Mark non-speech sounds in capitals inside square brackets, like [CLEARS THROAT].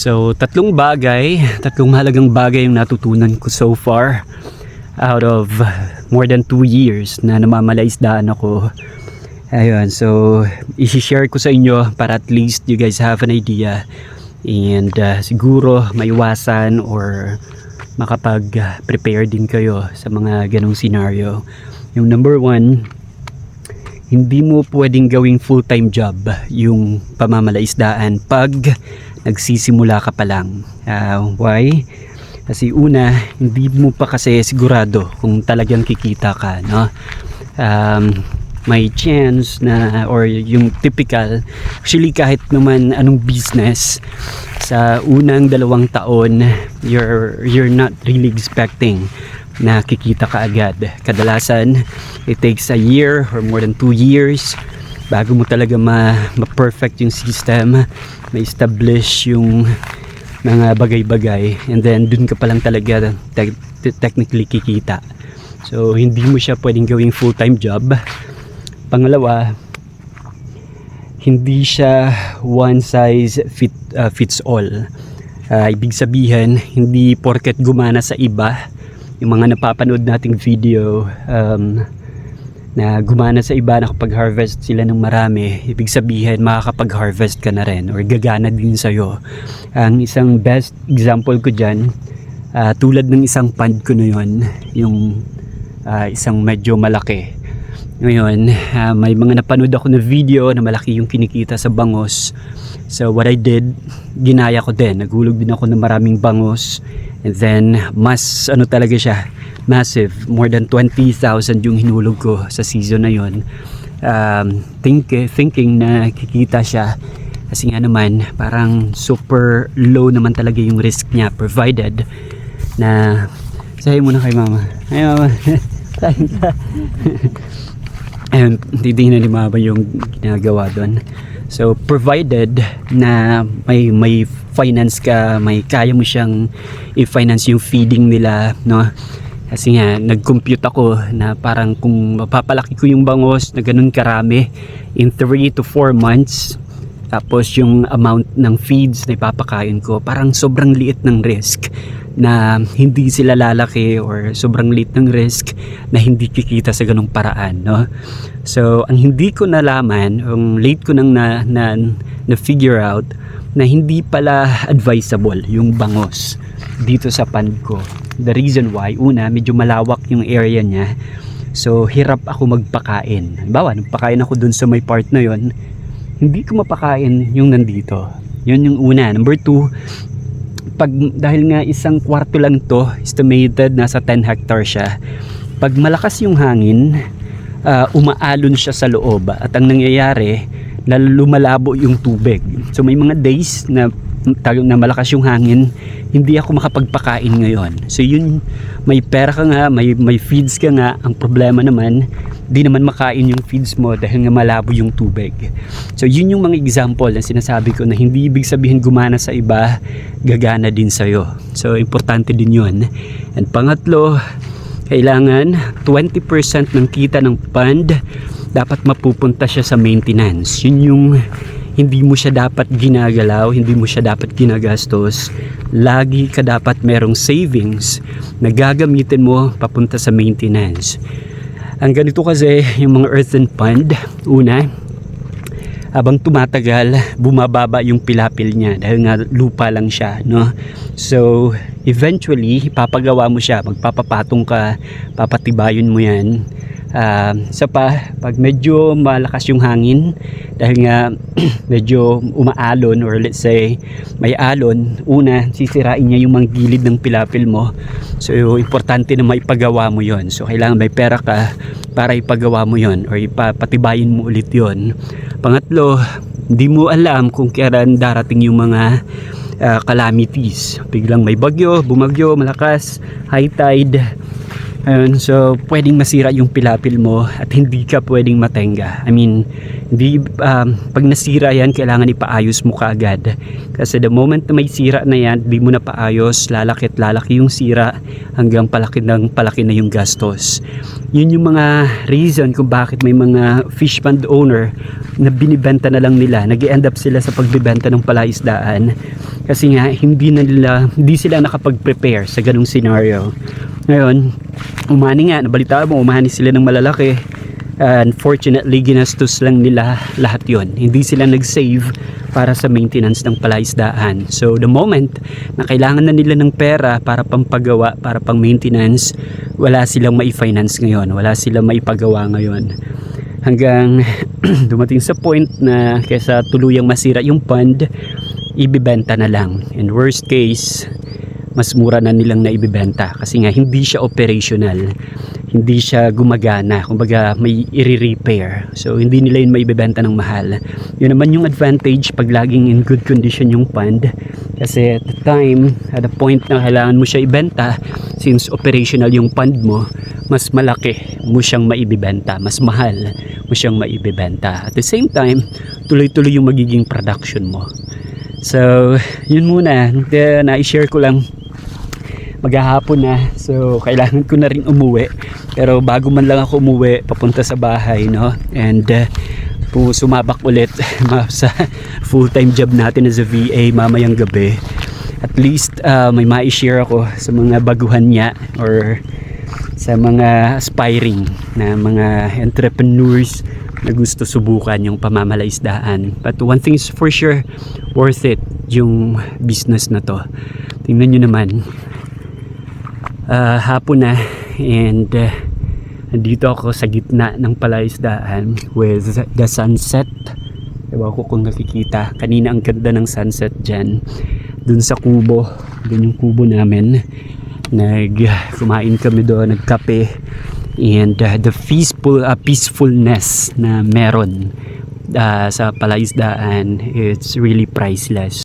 So, tatlong bagay, [LAUGHS] tatlong mahalagang bagay yung natutunan ko so far out of more than 2 years na namamalaisdaan ako. Ayun, so i-share ko sa inyo para at least you guys have an idea and uh, siguro maiwasan or makapag-prepare din kayo sa mga ganong scenario. Yung number one, hindi mo pwedeng gawing full-time job yung pamamalaisdaan pag nagsisimula ka pa lang. Ah, why? Kasi una, hindi mo pa kasi sigurado kung talagang kikita ka, no? Um, may chance na or yung typical actually kahit naman anong business sa unang dalawang taon you're you're not really expecting na kikita ka agad. Kadalasan it takes a year or more than two years bago mo talaga ma, ma-perfect yung system ma-establish yung mga bagay-bagay. And then dun ka pa lang talaga te- te- technically kikita. So hindi mo siya pwedeng gawing full-time job. Pangalawa hindi siya one size fit, uh, fits all. Uh, ibig sabihin hindi porket gumana sa iba yung mga napapanood nating video um, na gumana sa iba nakapag-harvest sila ng marami ibig sabihin makakapag-harvest ka na rin or gagana din sa'yo. Ang isang best example ko dyan ah, tulad ng isang pond ko na yun yung ah, isang medyo malaki. Ngayon ah, may mga napanood ako na video na malaki yung kinikita sa bangos. So what I did ginaya ko din. Naghulog din ako ng maraming bangos and then mas ano talaga siya massive. More than 20,000 yung hinulog ko sa season na yon um, think, thinking na kikita siya. Kasi nga naman parang super low naman talaga yung risk niya provided na sayo muna kay mama. Ay mama. [LAUGHS] Kain ka. [LAUGHS] ayun titingnan ni mama yung ginagawa doon so provided na may may finance ka may kaya mo siyang i-finance yung feeding nila no? Kasi nga nag-compute ako na parang kung mapapalaki ko yung bangos na ganun karami in 3 to 4 months tapos yung amount ng feeds na ipapakain ko parang sobrang liit ng risk na hindi sila lalaki or sobrang liit ng risk na hindi kikita sa ganung paraan no? So ang hindi ko nalaman ang late ko nang na, na, na figure out na hindi pala advisable yung bangos dito sa pond ko. The reason why una medyo malawak yung area niya. So hirap ako magpakain. Halimbawa nagpakain ako dun sa may part na yon hindi ko mapakain yung nandito. Yun yung una. Number two pag dahil nga isang kwarto lang to estimated nasa 10 hectare siya. Pag malakas yung hangin ah, umaalon siya sa loob. At ang nangyayari na lumalabo yung tubig. So may mga days na tag- na malakas yung hangin hindi ako makapagpakain ngayon. So yun may pera ka nga may, may feeds ka nga. Ang problema naman di naman makain yung feeds mo dahil nga malabo yung tubig. So yun yung mga example na sinasabi ko na hindi ibig sabihin gumana sa iba gagana din sa'yo. So importante din yun. And pangatlo kailangan 20% ng kita ng fund dapat mapupunta siya sa maintenance. Yun yung hindi mo siya dapat ginagalaw, hindi mo siya dapat ginagastos. Lagi ka dapat merong savings na gagamitin mo papunta sa maintenance. Ang ganito kasi yung mga earthen fund, una, habang tumatagal, bumababa yung pilapil niya dahil nga lupa lang siya, no? So, eventually, papagawa mo siya, magpapapatong ka, papatibayon mo yan. Ah, sa pa, pag medyo malakas yung hangin, dahil nga [CLEARS THROAT] medyo umaalon or let's say may alon, una, sisirain niya yung mga gilid ng pilapil mo. So, importante na maipagawa mo yon So, kailangan may pera ka para ipagawa mo yon or ipapatibayin mo ulit yon Pangatlo, hindi mo alam kung kailan darating yung mga ah, calamities. Biglang may bagyo, bumagyo, malakas, high tide. Ayun, so pwedeng masira yung pilapil mo at hindi ka pwedeng matenga. I mean, hindi, um, pag nasira yan, kailangan ipaayos mo kaagad. Kasi the moment na may sira na yan, di mo na paayos, lalaki at lalaki yung sira hanggang palaki ng palaki na yung gastos. Yun yung mga reason kung bakit may mga fish pond owner na binibenta na lang nila. nag end up sila sa pagbibenta ng palaisdaan Kasi nga, hindi na nila, hindi sila nakapag-prepare sa ganung scenario. Ngayon, umani nga, nabalita mo, umani sila ng malalaki. Uh, unfortunately, ginastos lang nila lahat yon. Hindi sila nag-save para sa maintenance ng palaisdaan. So, the moment na kailangan na nila ng pera para pampagawa, para pang maintenance, wala silang mai-finance ngayon. Wala silang maipagawa ngayon. Hanggang [CLEARS THROAT] dumating sa point na kesa tuluyang masira yung pond, ibibenta na lang. And worst case, mas mura na nilang na ibibenta kasi nga hindi siya operational hindi siya gumagana. Kumbaga may i-repair. So hindi nila yun maibibenta ng mahal. Yun naman yung advantage pag laging in good condition yung fund. Kasi at the time at the point na kailangan mo siya ibenta since operational yung fund mo mas malaki mo siyang maibibenta. Mas mahal mo siyang maibibenta. At the same time tuloy-tuloy yung magiging production mo. So yun muna. Na-share ko lang maghahapon na. So kailangan ko na rin umuwi. Pero bago man lang ako umuwi papunta sa bahay no? And uh, pu- sumabak ulit [LAUGHS] sa full time job natin as a VA mamayang gabi. At least uh, may ma-share ako sa mga baguhan niya or sa mga aspiring na mga entrepreneurs na gusto subukan yung pamamalaisdaan. But one thing is for sure worth it yung business na to. Tingnan nyo naman uh, hapon na and uh, nandito ako sa gitna ng palaisdaan with the sunset. Ewan ko kung nakikita. Kanina ang ganda ng sunset dyan. Dun sa kubo. Dun yung kubo namin. Nag kumain kami doon nagkape. And uh, the peaceful uh, peacefulness na meron uh, sa palaisdaan it's really priceless